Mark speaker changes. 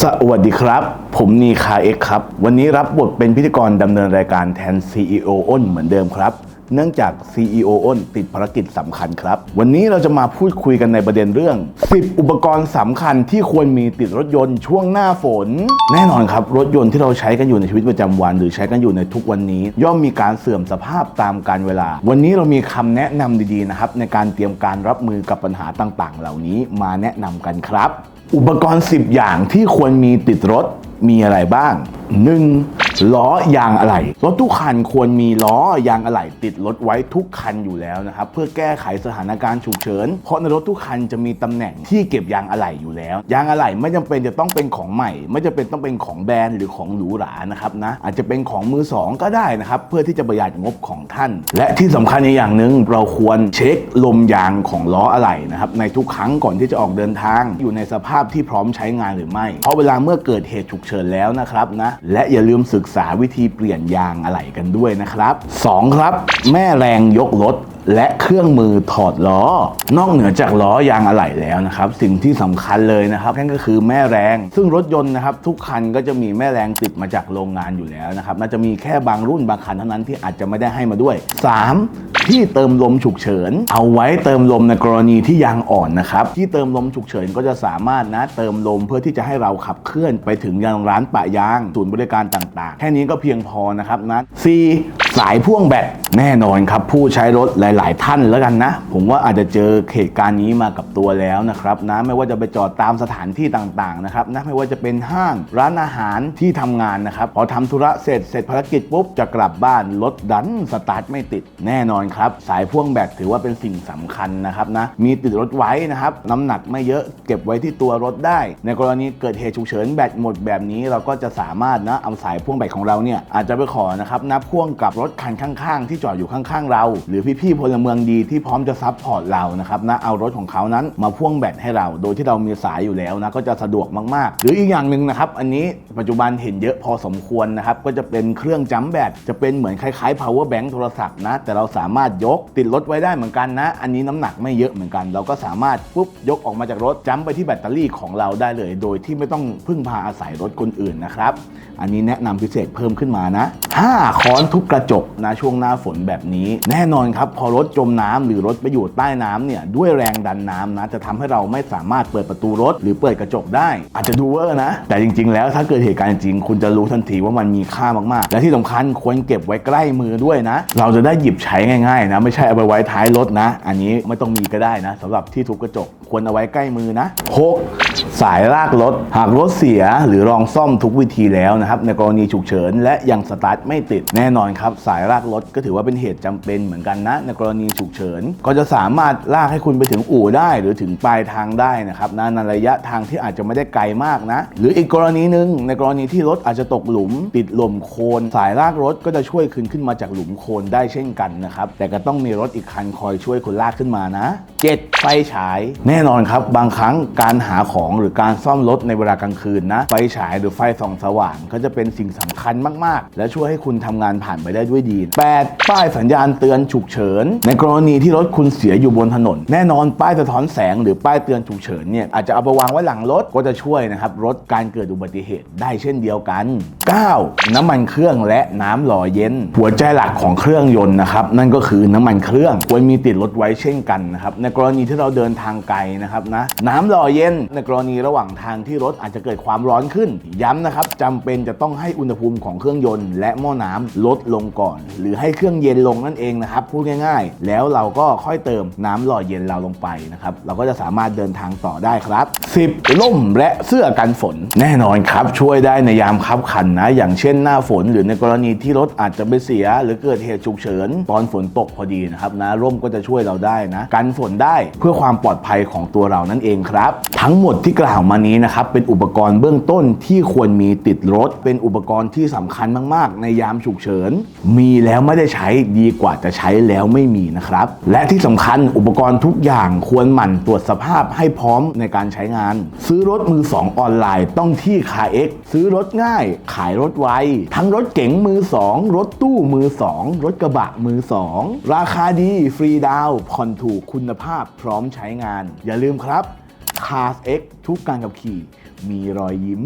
Speaker 1: สวัสดีครับ ผมนีคาเอ็กครับ วันนี้รับบทเป็นพิธีกรดำเนินรายการแทน CEO อ้นเหมือนเดิมครับ เนื่องจาก CEO อ้นติดภารกิจสำคัญครับ วันนี้เราจะมาพูดคุยกันในประเด็นเรื่อง 10 อุปกรณ์สำคัญที่ควรมีติดรถยนต์ช่วงหน้าฝน แน่นอนครับ รถยนต์ที่เราใช้กันอยู่ในชีวิตประจำวัน หรือใช้กันอยู่ในทุกวันนี้ ย่อมมีการเสื่อมสภาพตามกาลเวลา วันนี้เรามีคำแนะนำดีๆนะครับในการเตรียมการรับมือกับปัญหาต่างๆ เหล่านี้มาแนะนำกันครับ อุปกรณ์ 10 อย่างที่ควรมีติดรถมีอะไรบ้าง 1. ล้อยางอะไหล่รถทุกคันควรมีล้อยางอะไหล่ติดรถไว้ทุกคันอยู่แล้วนะครับเพื่อแก้ไขสถานการณ์ฉุกเฉิน เพราะในรถทุกคันจะมีตำแหน่งที่เก็บยางอะไหล่อยู่แล้ว ยางอะไหล่ไม่จำเป็นจะต้องเป็นของใหม่ ไม่จำเป็นต้องเป็นของแบรนด์หรือของหรูหรานะครับนะอาจจะเป็นของมือสองก็ได้นะครับเพื่อที่จะประหยัดงบของท่าน และที่สำคัญอีกอย่างหนึ่งเราควรเช็คลมยางของล้ออะไหล่นะครับในทุกครั้งก่อนที่จะออกเดินทาง อยู่ในสภาพที่พร้อมใช้งานหรือไม่ เพราะเวลาเมื่อเกิดเหตุฉุกเฉินแล้วนะครับนะและอย่าลืมศึกษาวิธีเปลี่ยนยางอะไหล่กันด้วยนะครับ 2. ครับ แม่แรงยกรถและเครื่องมือถอดล้อ นอกเหนือจากล้อยางอะไหล่แล้วนะครับ สิ่งที่สำคัญเลยนะครับนั่นก็คือแม่แรง ซึ่งรถยนต์นะครับ ทุกคันก็จะมีแม่แรงติดมาจากโรงงานอยู่แล้วนะครับน่าจะมีแค่บางรุ่นบางคันเท่านั้นที่อาจจะไม่ได้ให้มาด้วย 3. ที่เติมลมฉุกเฉิน เอาไว้เติมลมในกรณีที่ยางอ่อนนะครับ ที่เติมลมฉุกเฉินก็จะสามารถนะเติมลมเพื่อที่จะให้เราขับเคลื่อนไปถึงยังร้านปะยางศูนย์บริการต่างๆ แค่นี้ก็เพียงพอนะครับนะ C สายพ่วงแบตแน่นอนครับ ผู้ใช้รถหลาย ๆ ท่านแล้วกันนะ ผมว่าอาจจะเจอเหตุการณ์นี้มากับตัวแล้วนะครับนะไม่ว่าจะไปจอดตามสถานที่ต่าง ๆ นะครับนะไม่ว่าจะเป็นห้างร้านอาหารที่ทำงานนะครับพอทำธุระเสร็จเสร็จภารกิจปุ๊บจะกลับบ้านรถดันสตาร์ทไม่ติดแน่นอนครับ สายพ่วงแบตถือว่าเป็นสิ่งสำคัญนะครับนะมีติดรถไว้นะครับน้ำหนักไม่เยอะเก็บไว้ที่ตัวรถได้ ในกรณีเกิดเหตุฉุกเฉินแบตหมดแบบนี้เราก็จะสามารถนะเอาสายพ่วงแบตของเราเนี่ยอาจจะไปขอนะครับนับพ่วงกับรถคันข้างๆ ที่จอดอยู่ข้างๆ เรา หรือพี่ๆพลเมืองดีที่พร้อมจะซัพพอร์ตเรานะครับนะเอารถของเขานั้นมาพ่วงแบตให้เรา โดยที่เรามีสายอยู่แล้วนะก็จะสะดวกมากๆ หรืออีกอย่างหนึ่งนะครับอันนี้ปัจจุบันเห็นเยอะพอสมควรนะครับก็จะเป็นเครื่องจัมแบตจะเป็นเหมือนคล้ายๆ power bank โทรศัพท์นะแต่เราสามารถยกติดรถไว้ได้เหมือนกันนะ อันนี้น้ำหนักไม่เยอะเหมือนกัน เราก็สามารถปุ๊บยกออกมาจากรถจัมไปที่แบตเตอรี่ของเราได้เลย โดยที่ไม่ต้องพึ่งพาอาศัยรถคนอื่นนะครับอันนี้แนะนำพิเศษเพิ่มขึ้นมานะ 5. ค้อนทุบกระจกนะช่วงหน้าฝนแบบนี้ แน่นอนครับพอรถจมน้ำหรือรถไปอยู่ใต้น้ำเนี่ยด้วยแรงดันน้ำนะจะทำให้เราไม่สามารถเปิดประตูรถ หรือเปิดกระจกได้ อาจจะดูเวอร์นะ แต่จริง ๆ แล้วถ้าเกิดเหตุการณ์จริงคุณจะรู้ทันทีว่ามันมีค่ามากๆ และที่สำคัญควรเก็บไว้ใกล้มือด้วยนะ เราจะได้หยิบใช้ง่ายๆนะไม่ใช่เอาไปไว้ท้ายรถนะ อันนี้ไม่ต้องมีก็ได้นะสำหรับที่ทุบกระจกควรเอาไว้ใกล้มือนะ 6. สายลากรถ หากรถเสียหรือลองซ่อมทุกวิธีแล้วนะครับในกรณีฉุกเฉินและยังสตาร์ทไม่ติดแน่นอนครับสายลากรถก็ถือว่าเป็นเหตุจำเป็นเหมือนกันนะ ในกรณีฉุกเฉิน ก็จะสามารถลากให้คุณไปถึงอู่ได้หรือถึงปลายทางได้นะครับนะในระยะทางที่อาจจะไม่ได้ไกลมากนะ หรืออีกกรณีหนึ่งในกรณีที่รถอาจจะตกหลุม ติดลมโคลนสายลากรถก็จะช่วยคืนขึ้นมาจากหลุมโคลนได้เช่นกันนะครับแต่ก็ต้องมีรถอีกคันคอยช่วยคุณลากขึ้นมานะ 7. ไฟฉาย แน่นอนครับบางครั้งการหาของหรือการซ่อมรถในเวลากลางคืนนะไฟฉายหรือไฟส่องสว่างก็จะเป็นสิ่งสำคัญมากๆ และช่วยให้คุณทำงานผ่านไปได้ด้วยดี 8. ป้ายสัญญาณเตือนฉุกเฉิน ในกรณีที่รถคุณเสียอยู่บนถนน แน่นอนป้ายสะท้อนแสงหรือป้ายเตือนฉุกเฉินเนี่ยอาจจะเอาไปวางไว้หลังรถก็จะช่วยนะครับลดการเกิดอุบัติเหตุได้เช่นเดียวกัน 9. น้ำมันเครื่องและน้ำหล่อเย็น หัวใจหลักของเครื่องยนต์นะครับนั่นก็คือน้ำมันเครื่องควรมีติดรถไว้เช่นกันนะครับในกรณีที่เราเดินทางไกลนะครับนะน้ำหล่อเย็นในกรณีระหว่างทางที่รถอาจจะเกิดความร้อนขึ้น ย้ำนะครับจำเป็นจะต้องให้อุณหภูมิของเครื่องยนต์และหม้อน้ำลดลงก่อน หรือให้เครื่องเย็นลงนั่นเองนะครับพูดง่ายๆ แล้วเราก็ค่อยเติมน้ำหล่อเย็นเราลงไปนะครับเราก็จะสามารถเดินทางต่อได้ครับ 10. ล่มและเสื้อกันฝน แน่นอนครับช่วยได้ในยามคับขันนะ อย่างเช่นหน้าฝน หรือในกรณีที่รถอาจจะไปเสีย หรือเกิดเหตุฉุกเฉินตอนฝนตกพอดีนะครับนะร่มก็จะช่วยเราได้นะกันฝนได้เพื่อความปลอดภัยของตัวเรานั่นเองครับ ทั้งหมดที่กล่าวมานี้นะครับเป็นอุปกรณ์เบื้องต้นที่ควรมีติดรถ เป็นอุปกรณ์ที่สำคัญมาก ๆ ในยามฉุกเฉิน มีแล้วไม่ได้ใช้ดีกว่าจะใช้แล้วไม่มีนะครับ และที่สำคัญอุปกรณ์ทุกอย่างควรหมั่นตรวจสภาพให้พร้อมในการใช้งาน ซื้อรถมือสองออนไลน์ต้องที่คาเอ็กซื้อรถง่าย ขายรถไว ทั้งรถเก๋งมือสองรถตู้มือสองรถกระบะมือสองราคาดีฟรีดาวผ่อนถูกคุณภาพพร้อมใช้งาน อย่าลืมครับ Cars X ทุกการขับขี่ มีรอยยิ้ม